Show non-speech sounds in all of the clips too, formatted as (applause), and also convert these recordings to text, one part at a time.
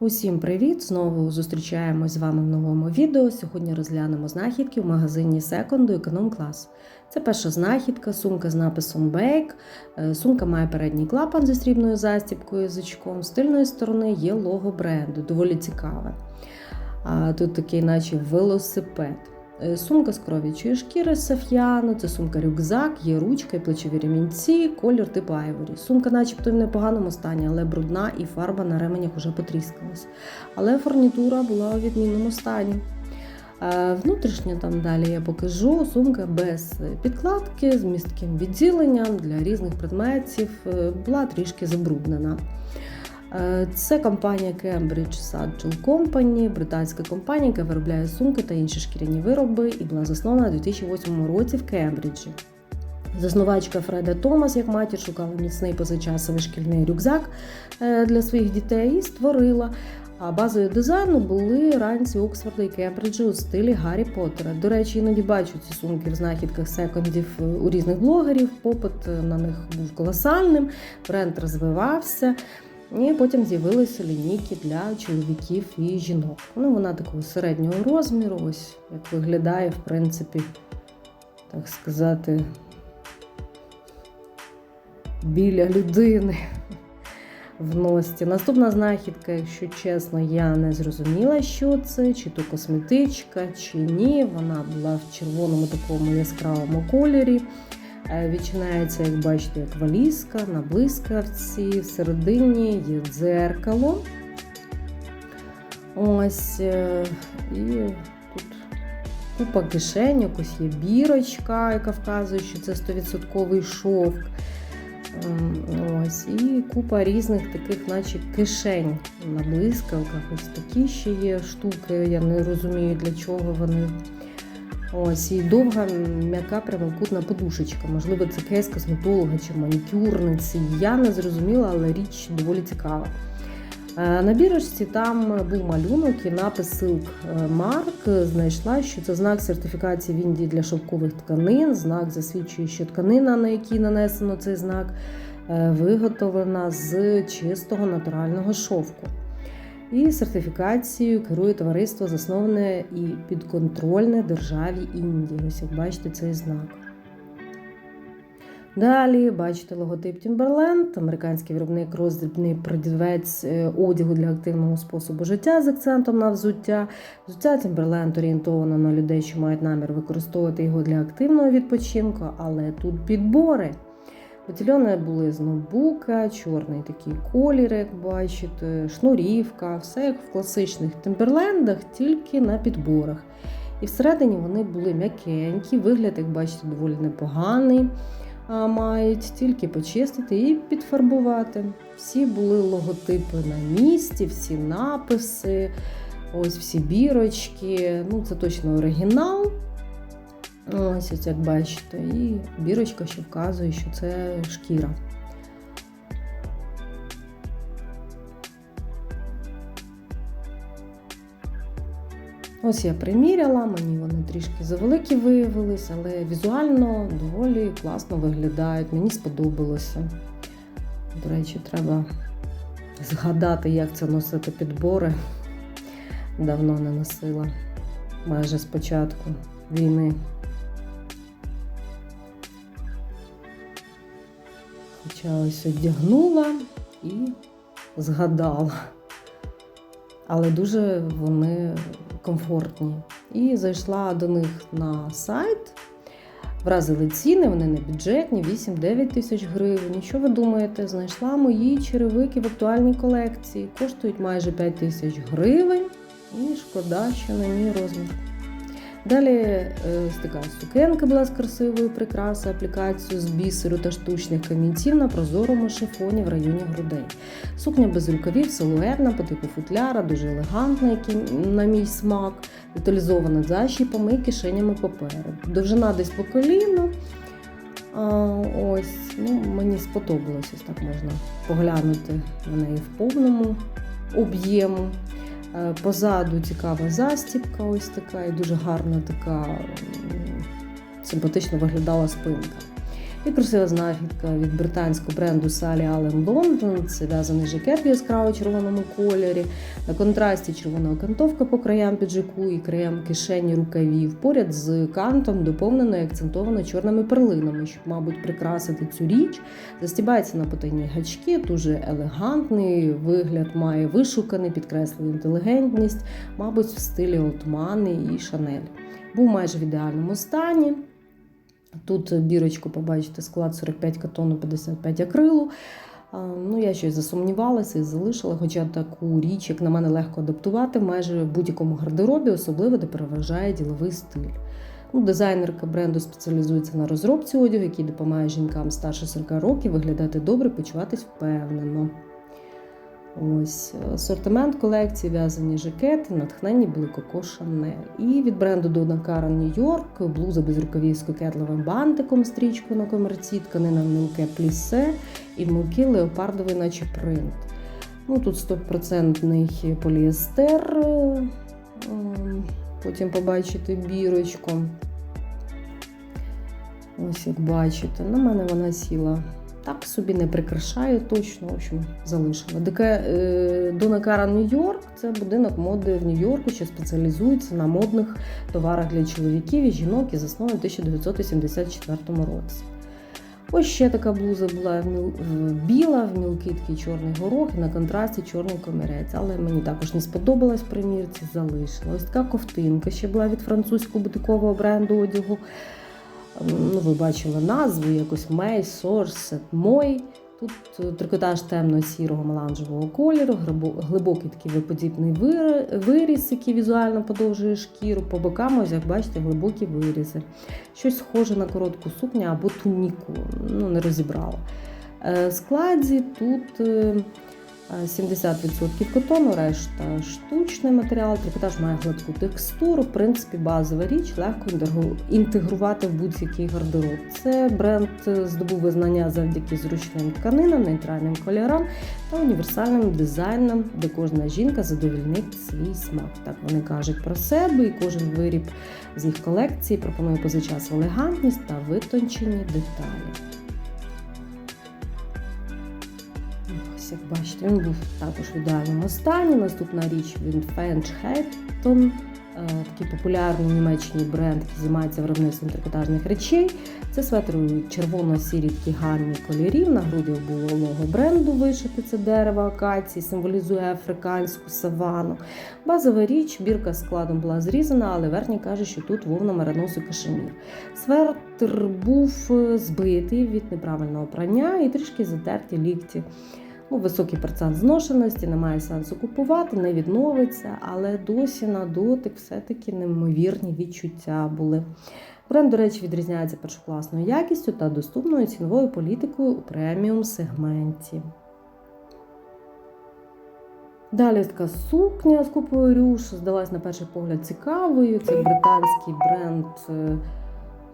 Усім привіт! Знову зустрічаємось з вами в новому відео. Сьогодні розглянемо знахідки в магазині секонду економ клас. Це перша знахідка, сумка з написом Bake. Е, Сумка має передній клапан зі срібною застібкою язичком. З тильної сторони є лого бренду, доволі цікаве. А Тут такий, наче велосипед. Е, Сумка з кров'ячої шкіри з саф'яну, це сумка-рюкзак, є ручка і плечові ремінці, колір типу айворі. Сумка, начебто, в непоганому стані, але брудна і фарба на ременях уже потріскалась. Але фурнітура була у відмінному стані. Е, Внутрішнє там далі я покажу. Сумка без підкладки, з містким відділенням для різних предметів, е, була трішки забруднена. Е, Це компанія Cambridge Satchel Company, британська компанія, яка виробляє сумки та інші шкіряні вироби і була заснована у 2008 році в Кембриджі. Заснувачка Фреда Томас, як матір, шукала міцний позачасовий шкільний рюкзак е, для своїх дітей і створила. А базою дизайну були ранці Оксфорда і Кембриджа у стилі Гаррі Поттера. До речі, іноді бачу ці сумки в знахідках секондів е, у різних блогерів. Попит на них був колосальним, бренд розвивався. І потім з'явилися лінійки для чоловіків і жінок. Ну, вона такого середнього розміру, ось як виглядає, в принципі, так сказати, біля людини в носці. Наступна знахідка, якщо чесно, я не зрозуміла, що це, чи то косметичка, чи ні. Вона була в червоному такому яскравому кольорі. Е, Відчинається, як бачите, як валізка на блискавці. Всередині є дзеркало. Ось. е, І тут купа кишень, якось є бірочка, яка вказує, що це 100% шовк. Ем, Ось, і купа різних таких, наче кишень на блискавках. Ось такі ще є штуки. Я не розумію, для чого вони. Ось і довга м'яка прямокутна подушечка. Можливо, це кейс косметолога чи манікюрниці. Я не зрозуміла, але річ доволі цікава. Е, На бірочці там був малюнок і напис Silk Mark. Знайшла, що це знак сертифікації в Індії для шовкових тканин. Знак засвідчує, що тканина, на якій нанесено цей знак, е, виготовлена з чистого натурального шовку. І сертифікацією керує товариство, засноване і підконтрольне державі Індії. Ось як бачите цей знак. Далі бачите логотип Timberland, американський виробник роздрібний продавець е, одягу для активного способу життя з акцентом на взуття. Взуття Timberland орієнтовано на людей, що мають намір використовувати його для активного відпочинку, але тут підбори. Батальйони були з ноутбука, чорний такий колір, як бачите, шнурівка, все як в класичних Тимберлендах, тільки на підборах. І всередині вони були м'якенькі, вигляд, як бачите, доволі непоганий. Мають тільки почистити і підфарбувати. Всі були логотипи на місці, всі написи, ось всі бірочки. Ну, це точно оригінал. Ось, ось як бачите, і бірочка, що вказує, що це шкіра. Ось я приміряла, мені вони трішки завеликі виявилися, але візуально доволі класно виглядають. Мені сподобалося. До речі, треба згадати, як це носити підбори. Давно не носила, майже з початку війни. Хоча ось одягнула і згадала. Але дуже вони комфортні. І зайшла до них на сайт. Вразили ціни, вони не бюджетні, 8-9 тисяч гривень. І що ви думаєте? Знайшла мої черевики в актуальній колекції. Коштують майже 5 тисяч гривень. І шкода, що на мій розмір. Далі е, ось така сукенка була з красивою прикрасою, аплікацією з бісеру та штучних камінців на прозорому шифоні в районі грудей. Сукня без рукавів, силуетна, по типу футляра, дуже елегантна, який, на мій смак, деталізована защіпами і кишенями попереду. Довжина десь по коліну. Ось, ну, мені сподобалось, ось так можна поглянути на неї в повному об'єму. Е, Позаду цікава застібка, ось така, і дуже гарна така симпатично виглядала спинка. І красива знахідка від британського бренду Sally Allen London. Це в'язаний жакет в яскраво червоному кольорі. На контрасті червона окантовка по краям піджаку і краям кишені рукавів. Поряд з кантом доповнено і акцентовано чорними перлинами, щоб, мабуть, прикрасити цю річ. Застібається на потайні гачки, дуже елегантний вигляд має вишуканий, підкреслює інтелігентність, мабуть, в стилі Олтмани і Шанель. Був майже в ідеальному стані. Тут бірочку, побачите, склад 45 катону, 55 акрилу. Ну, я щось засумнівалася і залишила, хоча таку річ, як на мене, легко адаптувати в майже будь-якому гардеробі, особливо де переважає діловий стиль. Ну, Дизайнерка бренду спеціалізується на розробці одягу, який допомагає жінкам старше 40 років виглядати добре, почуватись впевнено. Ось асортимент колекції, в'язані жакети, натхнені були Коко Шанель. І від бренду Karan New York блуза без рукавів з кокетливим бантиком, стрічкою на комерці, тканина мілке плісе і мілкий леопардовий, наче принт. Ну, Тут 100% поліестер. ем, Потім побачите бірочку. Ось як бачите, на мене вона сіла так собі не прикрашає точно, в общем, залишила. Таке Дона Кара Нью-Йорк це будинок моди в Нью-Йорку, що спеціалізується на модних товарах для чоловіків і жінок і заснований в 1984 році. Ось ще така блуза була біла, в мілкий чорний горох і на контрасті чорний комірець. Але мені також не сподобалась примірці, залишила. Ось така ковтинка ще була від французького бутикового бренду одягу. Ну, Ви бачили назву, якось Мей, Сорс, Мой. Тут трикотаж темно-сірого меланжевого кольору, глибокий такий виподібний виріз, який візуально подовжує шкіру. По бокам, ось як бачите, глибокі вирізи. Щось схоже на коротку сукню або туніку, ну не розібрала. В складі тут 70% котону, решта штучний матеріал, трикотаж має гладку текстуру. В принципі, базова річ, легко інтегрувати в будь-який гардероб. Це бренд здобув визнання завдяки зручним тканинам, нейтральним кольорам та універсальним дизайнам, де кожна жінка задовільнить свій смак. Так вони кажуть про себе, і кожен виріб з їх колекції пропонує позачас елегантність та витончені деталі. Як бачите, він був також в ідеальному стані. Наступна річ він French Hatton, такий популярний в Німеччині бренд, який займається виробництвом трикотажних речей. Це светр червоно-сірі такі гарні кольорів. На грудях було лого бренду вишити це дерево акації, символізує африканську савану. Базова річ, бірка з складом була зрізана, але верхня каже, що тут вовна меринос і кашемір. Светр був збитий від неправильного прання і трішки затерті лікті. Ну, Високий процент зношеності, немає сенсу купувати, не відновиться, але досі на дотик все-таки неймовірні відчуття були. Бренд, до речі, відрізняється першокласною якістю та доступною ціновою політикою у преміум сегменті. Далі така сукня з купою рюш здалась на перший погляд цікавою. Це британський бренд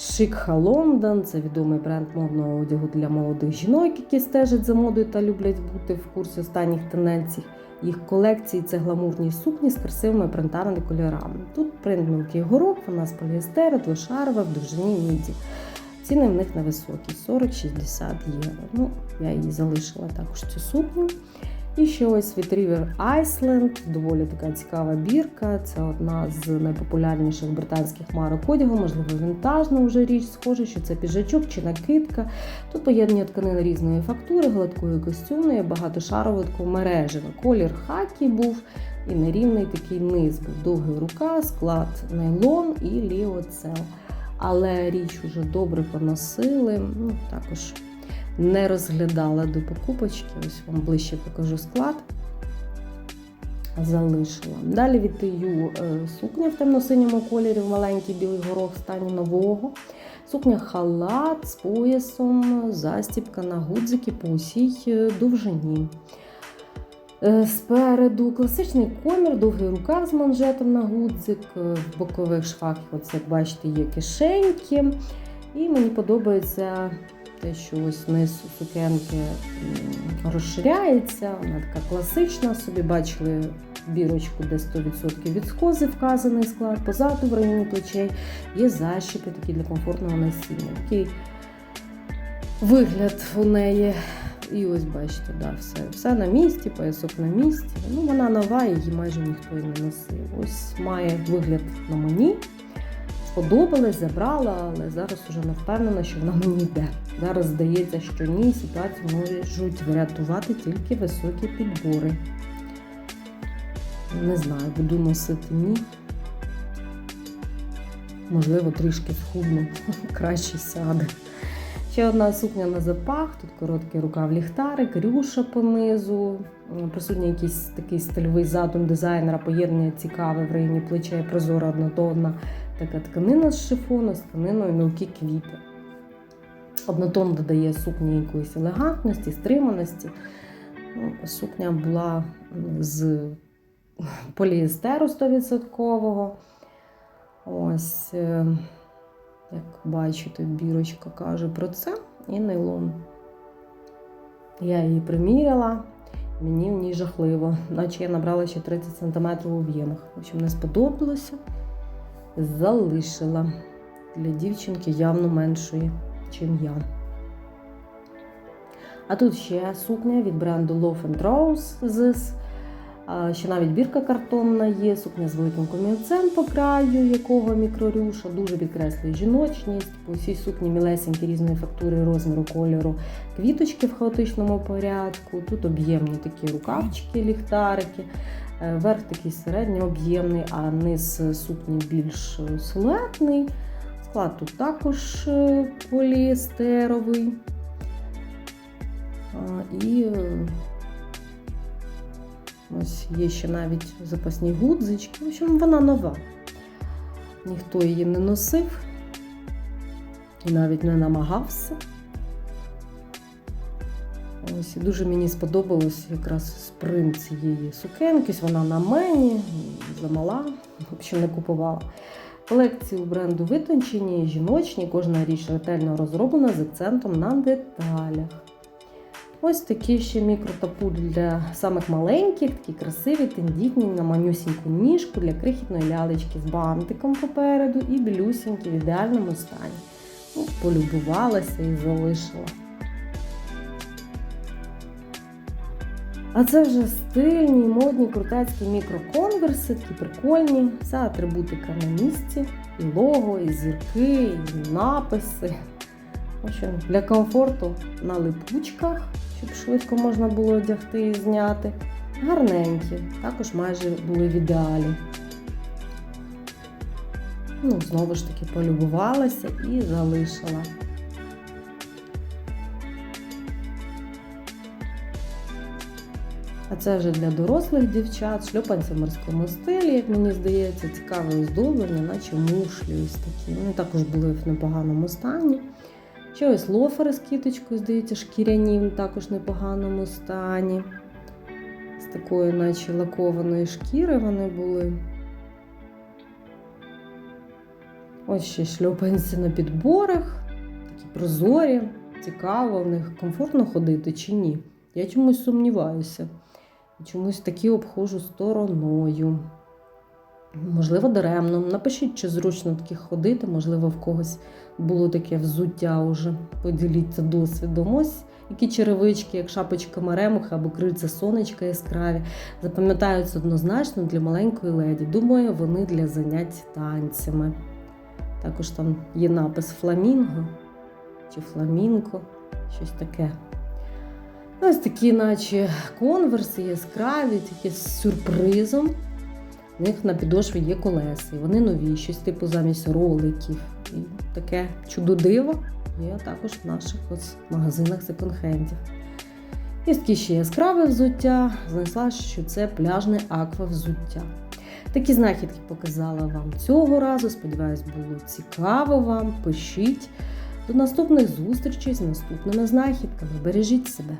Шикха Лондон це відомий бренд модного одягу для молодих жінок, які стежать за модою та люблять бути в курсі останніх тенденцій. Їх колекції це гламурні сукні з красивими принтами кольорами. Тут принт мілкий горох, вона з поліестеру, двошарова в довжині міді. Ціни в них невисокі 40-60 євро. Ну, Я її залишила також цю сукню. І ще ось від River Iceland, доволі така цікава бірка. Це одна з найпопулярніших британських марок одягу, можливо, вінтажна вже річ, схоже, що це піджачок чи накидка. Тут поєднання тканин різної фактури, гладкої костюмної, багатошарове мережеве. Колір хакі був і нерівний такий низ був. Довгий рука, склад нейлон і ліоцел. Але річ уже добре поносили. ну також не розглядала до покупочки. Ось вам ближче покажу склад. Залишила. Далі від TU е, сукня в темно-синьому кольорі, в маленький білий горох стані нового. Сукня халат з поясом, застібка на гудзики по усій е, довжині. Е, спереду класичний комір, довгий рукав з манжетом на гудзик, в бокових швах, як бачите, є кишеньки. І мені подобається те, що ось низ сукенки розширяється, вона така класична. Собі бачили бірочку, де 100% відскози вказаний склад, позаду в районі плечей є защіпи такі для комфортного насіння. Такий вигляд у неї. І ось бачите, да, все, все на місці, поясок на місці. Ну, вона нова, її майже ніхто і не носив. Ось має вигляд на мені. Сподобалась, забрала, але зараз уже не впевнена, що вона мені йде. Зараз здається, що ні, ситуацію можуть врятувати тільки високі підбори. Не знаю, буду носити ні. Можливо, трішки схудну, (laughs) краще сяде. Ще одна сукня на запах, тут короткий рукав ліхтарик, рюша понизу. Присутній якийсь такий стильовий задум дизайнера, поєднання цікаве в районі плеча і прозора однотонна така тканина з шифону, з тканиною мілкі квіти. Однотон додає сукні якоїсь елегантності, стриманості. Ну, Сукня була з поліестеру 100%. Ось, е, як бачите, бірочка каже про це і нейлон. Я її приміряла, мені в ній жахливо, наче я набрала ще 30 см в об'ємах. В общем, не сподобалося, залишила для дівчинки явно меншої, чим я. А тут ще сукня від бренду Love and Rose This. Ще навіть бірка картонна є, сукня з великим комірцем по краю, якого мікрорюша, дуже підкреслює жіночність. По всій сукні мілесенькі різної фактури, розміру, кольору, квіточки в хаотичному порядку. Тут об'ємні такі рукавчики, ліхтарики. Е, Верх такий середньооб'ємний, а низ сукні більш силуетний. Склад тут також е, поліестеровий. І е, ось є ще навіть запасні гудзички. В общем, вона нова. Ніхто її не носив і навіть не намагався. Ось дуже мені сподобалось якраз спринт цієї сукенки. Вона на мені, замала, взагалі не купувала. Колекції у бренду витончені, жіночні, кожна річ ретельно розроблена з акцентом на деталях. Ось такі ще мікротапуль для самих маленьких, такі красиві, тендітні, на манюсіньку ніжку для крихітної лялечки з бантиком попереду і білюсінькі в ідеальному стані. Ну, полюбувалася і залишила. А це вже стильні, модні, крутецькі мікроконверси, такі прикольні. Вся атрибутика на місці. І лого, і зірки, і написи. В общем, для комфорту на липучках, щоб швидко можна було одягти і зняти. Гарненькі, також майже були в ідеалі. Ну, знову ж таки, полюбувалася і залишила. А це вже для дорослих дівчат, шльопанці в морському стилі, як мені здається, цікаве оздоблення, наче мушлі ось такі. Вони також були в непоганому стані. Ще ось лофери з кіточкою, здається, шкіряні, також в непоганому стані. З такої, наче лакованої шкіри вони були. Ось ще шльопанці на підборах, такі прозорі, цікаво, в них комфортно ходити чи ні. Я чомусь сумніваюся. Чомусь такі обходжу стороною. Можливо, даремно. Напишіть, чи зручно таких ходити, можливо, в когось було таке взуття уже. Поділіться досвідом. Ось які черевички, як шапочка маремуха або крильця сонечка яскраві, запам'ятаються однозначно для маленької леді. Думаю, вони для занять танцями. Також там є напис фламінго чи фламінко, щось таке. Ось такі, наче конверси яскраві, такі з сюрпризом. У них на підошві є колеса, і вони нові, щось типу замість роликів. І таке чудо-диво є також в наших ось магазинах секонд-хендів. І такі ще яскраве взуття. Знайшла, що це пляжне аква взуття. Такі знахідки показала вам цього разу. Сподіваюсь, було цікаво вам. Пишіть. До наступних зустрічей з наступними знахідками. Бережіть себе!